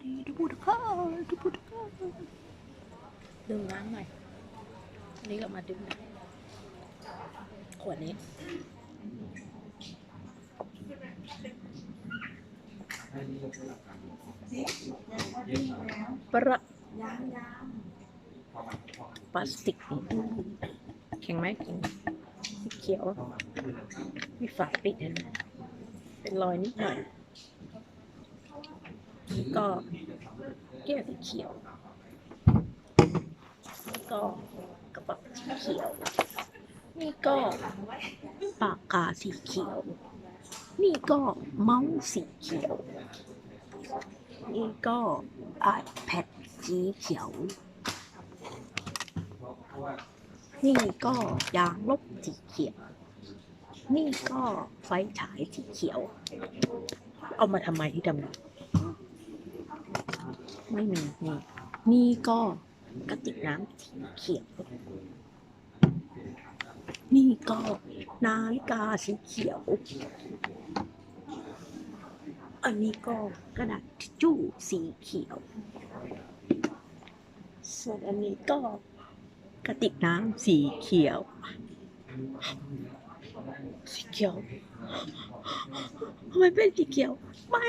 ดีดูพูดดูพูดดื่มน้ำหน่อยนนี้ก็มาดื่มน้ำขวดนี้ประพลาสติกนี่แข็งไหมแข็งสีเขียว มีฝาปิดเห็นไหมเป็นรอยนิดหน่อย ก็แก้วสีเขียวแล้วก็กระป๋าสีเขียว นี่ก็ปากกาสีเขียว นี่ก็เมาส์สีเขียว นี่ก็ iPad สีเขียว นี่ก็ยางลบสีเขียว นี่ก็ไฟฉายสีเขียว เอามาทำไมที่ทำ ไม่มีนี่นี่ก็กระติกน้ำสีเขียว นี่ก็นาฬิกาสีเขียว อันนี้ก็กระดาษทิชชู่สีเขียวส่วนอันนี้ก็กระติกน้ำสีเขียว สีเขียวทำไมเป็นสีเขียว ไม่